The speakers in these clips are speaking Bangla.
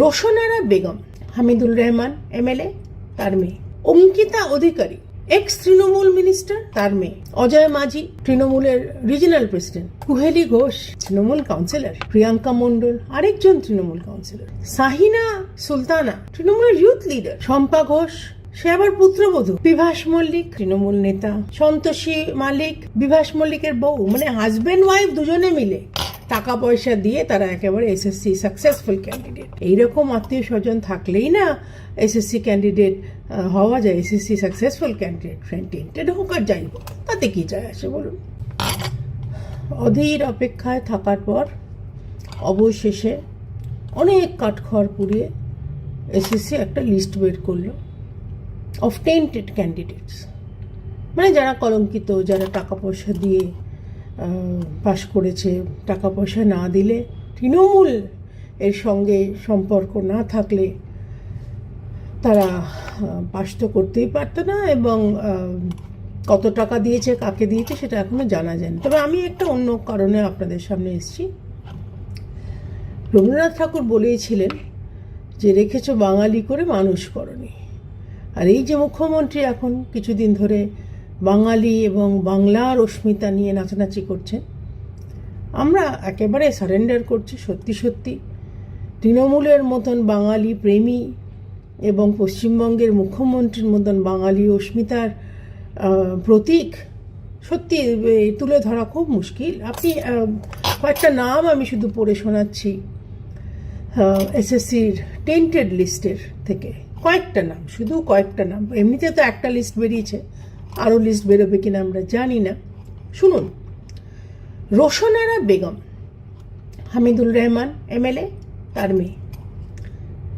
রোশনারা বেগম হামিদুল রহমান, এমএলএ, তার মেয়ে। অঙ্কিতা অধিকারী এক্স তৃণমূল মিনিস্টার তার মেয়ে। অজয় মাঝি, তৃণমূলের regional president Kuheli Ghosh, Trinamool councillor Priyanka Mondal, আরেকজন তৃণমূল কাউন্সিলর সাহিনা সুলতানা, তৃণমূলের ইউথ লিডার শম্পা ঘোষ, সে আবার পুত্রবধূ। বিভাস মল্লিক, তৃণমূল নেতা। সন্তোষী মালিক, বিভাস মল্লিকের বউ মানে হাজবেন্ড ওয়াইফ দুজনে মিলে। টাকা পয়সা দিয়ে তারা একেবারে এসএসসি সাকসেসফুল ক্যান্ডিডেট এইরকম আত্মীয় স্বজন থাকলেই না এসএসসি ক্যান্ডিডেট হওয়া যায়। এসএসসি সাকসেসফুল ক্যান্ডিডেট টেন্টেড হোক আর যাই হোক, তাতে কি যায় আসে বলুন? অধীর অপেক্ষায় থাকার পর অবশেষে অনেক কাঠখড় পুড়িয়ে এসএসসি একটা লিস্ট বের করল অফ টেন্টেড ক্যান্ডিডেটস মানে যারা কলঙ্কিত, যারা টাকা পয়সা দিয়ে পাশ করেছে টাকা পয়সা না দিলে তৃণমূল এর সঙ্গে সম্পর্ক না থাকলে তারা পাশ তো করতেই পারতো না এবং কত টাকা দিয়েছে, কাকে দিয়েছে সেটা এখনও জানা যায়নি। তবে আমি একটা অন্য কারণে আপনাদের সামনে এসেছি। রবীন্দ্রনাথ ঠাকুর বলেছিলেন যে, রেখেছ বাঙালি করে মানুষ করনি। আর এই যে মুখ্যমন্ত্রী এখন কিছুদিন ধরে বাঙালি এবং বাংলার অস্মিতা নিয়ে নাচানাচি করছেন আমরা একেবারে সারেন্ডার করছি সত্যি সত্যি। তৃণমূলের মতন বাঙালি প্রেমী এবং পশ্চিমবঙ্গের মুখ্যমন্ত্রীর মতন বাঙালি অস্মিতার প্রতীক সত্যি তুলে ধরা খুব মুশকিল। আপনি কয়েকটা নাম আমি শুধু পড়ে শোনাচ্ছি এসএসসির টেন্টেড লিস্টের থেকে। কয়েকটা নাম, শুধু কয়েকটা নাম। এমনিতে তো একটা লিস্ট বেরিয়েছে। আরও লিস্ট বেরোবে কিনা আমরা জানি না। শুনুন, রোশনারা বেগম হামিদুল রহমান, এমএলএ, তার মেয়ে।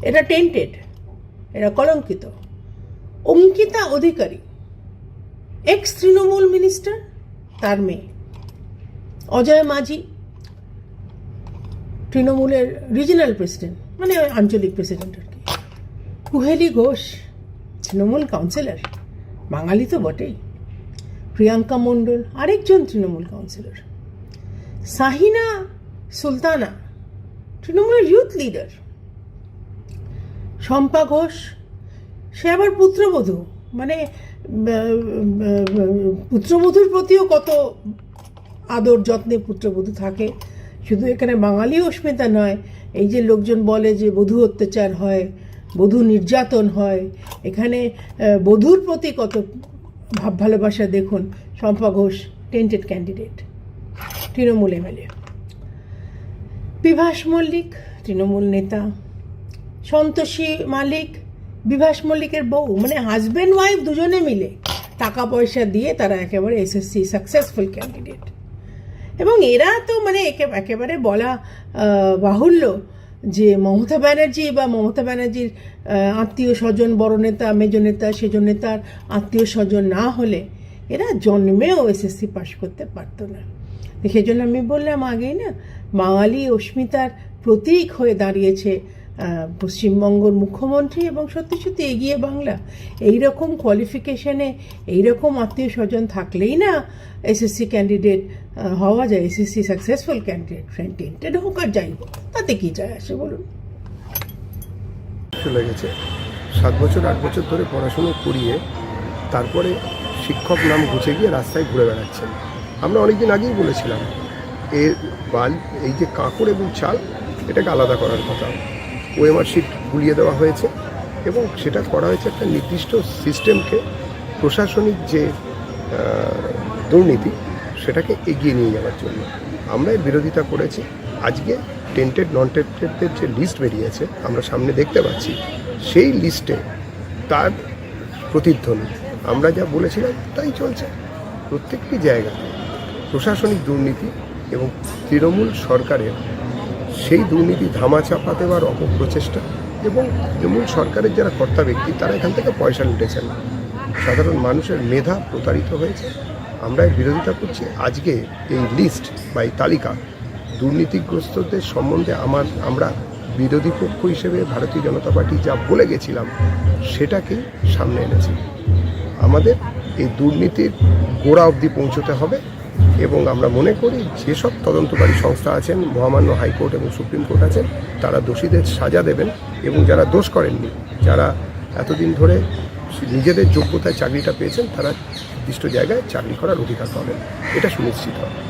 এটা টেন্টেড এরা কলঙ্কিত। অঙ্কিতা অধিকারী এক্স তৃণমূল মিনিস্টার তার মেয়ে। অজয় মাঝি, তৃণমূলের রিজিনাল প্রেসিডেন্ট মানে আঞ্চলিক প্রেসিডেন্ট আর কি। কুহেলি ঘোষ, তৃণমূল কাউন্সিলর বাঙালি তো বটেই। প্রিয়াঙ্কা মণ্ডল, আরেকজন তৃণমূল কাউন্সিলর সাহিনা সুলতানা, তৃণমূলের ইউথ লিডার শম্পা ঘোষ, সে আবার পুত্রবধূ। মানে পুত্রবধূর প্রতিও কত আদর যত্নে পুত্রবধূ থাকে। শুধু এখানে বাঙালি অস্মিতা নয়, এই যে লোকজন বলে যে বধূ অত্যাচার হয় বধূ নির্যাতন হয়। এখানে বধূর প্রতি কত ভাব ভালোবাসা দেখুন, Shampa Ghosh tainted candidate Trinamool MLA Bibhas Mallick, Trinamool নেতা। সন্তোষী মালিক, বিভাস মল্লিকের বউ মানে হাজব্যান্ড ওয়াইফ দুজনে মিলে টাকা পয়সা দিয়ে তারা একেবারে এসএসসি সাকসেসফুল ক্যান্ডিডেট এবং এরা তো মানে একে, একেবারে বলা বাহুল্য। যে মমতা ব্যানার্জি বা মমতা ব্যানার্জির আত্মীয় স্বজন, বড় নেতা মেজ নেতা সেজ নেতার আত্মীয় স্বজন না হলে এরা জন্মেও এসএসসি পাশ করতে পারতো না। সেজন্য আমি বললাম আগেই না, বাঙালি অস্মিতার প্রতীক হয়ে দাঁড়িয়েছে পশ্চিমবঙ্গর মুখ্যমন্ত্রী এবং সত্যি সত্যি এগিয়ে বাংলা। এই রকম কোয়ালিফিকেশনে এই রকম আত্মীয় স্বজন থাকলেই না এসএসসি ক্যান্ডিডেট হওয়া যায় SSC successful candidate friend tainted হোক আর যাই হোক, তাতে কী যায় আসে বলুন। চলে গেছে। সাত বছর, আট বছর ধরে পড়াশুনো করিয়ে তারপরে শিক্ষক নাম ঘুচে গিয়ে রাস্তায় ঘুরে বেড়াচ্ছেন। আমরা অনেকদিন আগেই বলেছিলাম এর বাল, এই যে কাঁকড় এবং চাল, এটাকে আলাদা করার কথা। ওএমআর শিট গুলিয়ে দেওয়া হয়েছে এবং সেটা করা হয়েছে একটা নির্দিষ্ট সিস্টেমকে প্রশাসনিক যে দুর্নীতি, সেটাকে এগিয়ে নিয়ে যাওয়ার জন্য। আমরা বিরোধিতা করেছি। আজকে টেন্টেড নন টেন্টেডদের যে লিস্ট বেরিয়েছে, আমরা সামনে দেখতে পাচ্ছি, সেই লিস্টে তার প্রতিধ্বনি। আমরা যা বলেছিলাম, তাই চলছে। প্রত্যেকটি জায়গায় প্রশাসনিক দুর্নীতি এবং তৃণমূল সরকারের সেই দুর্নীতি ধামাচাপা দেওয়ার অপপ্রচেষ্টা এবং তৃণমূল সরকারের যারা কর্তা ব্যক্তি, তারা এখান থেকে পয়সা লুটেছেন। সাধারণ মানুষের মেধা প্রতারিত হয়েছে। আমরা বিরোধিতা করছি। আজকে এই লিস্ট বা এই তালিকা দুর্নীতিগ্রস্তদের সম্বন্ধে আমার, আমরা বিরোধী পক্ষ হিসেবে ভারতীয় জনতা পার্টি যা বলে গেছিলাম সেটাকেই সামনে এনেছি। আমাদের এই দুর্নীতির গোড়া অবধি পৌঁছতে হবে। এবং আমরা মনে করি যেসব তদন্তকারী সংস্থা আছেন, মহামান্য হাইকোর্ট এবং সুপ্রিম কোর্ট আছেন, তারা দোষীদের সাজা দেবেন এবং যারা দোষ করেননি, যারা এতদিন ধরে নিজেদের যোগ্যতায় চাকরিটা পেয়েছেন, তারা নির্দিষ্ট জায়গায় চাকরি করার অধিকার পাবেন। এটা সুনিশ্চিত হবে।